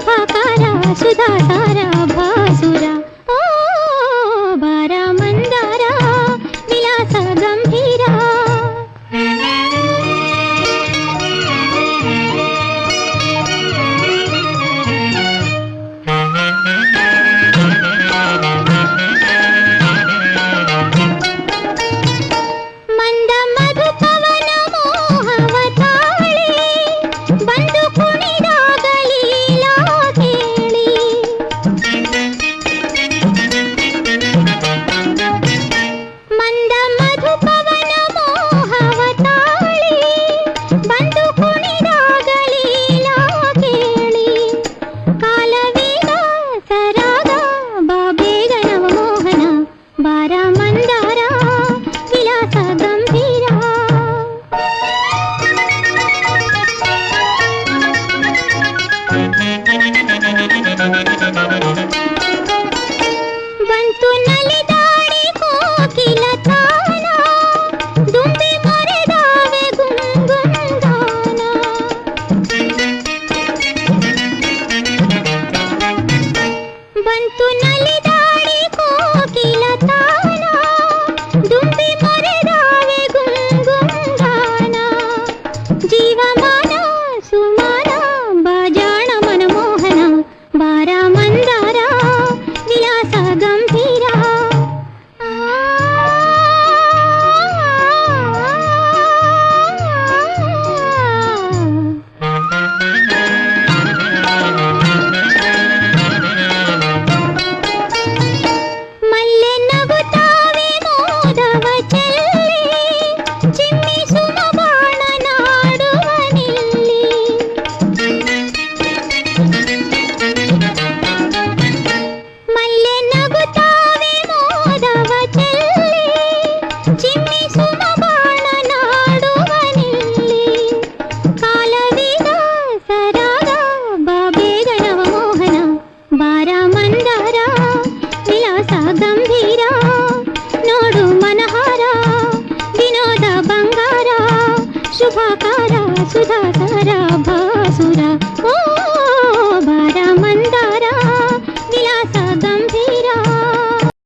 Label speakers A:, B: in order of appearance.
A: ശുഭകാരാശുദാതാ దాడి కోకిల తా శుభాకార భ